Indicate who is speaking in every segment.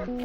Speaker 1: 여기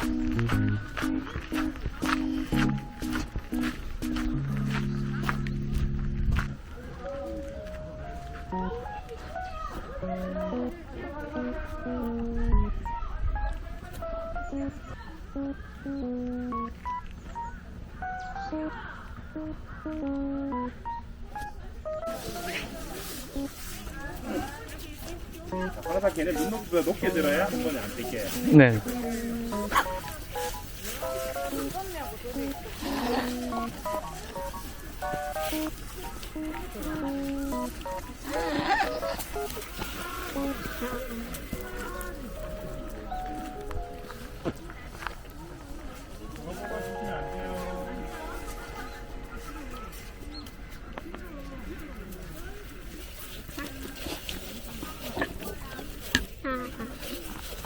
Speaker 1: 태훈
Speaker 2: 항상 걔네 눈높이보다 높게 들어야 한 번에 안 뜯게.
Speaker 3: 네.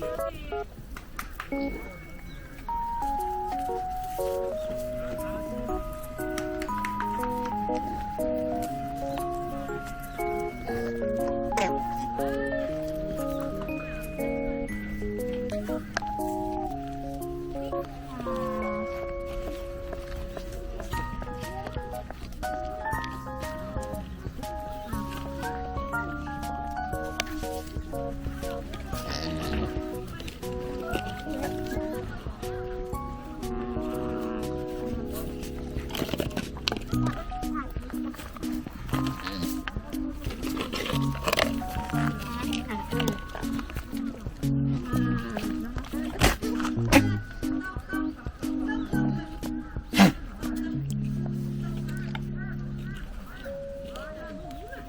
Speaker 3: 여기 여기.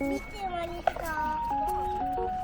Speaker 1: 밑에만 있어.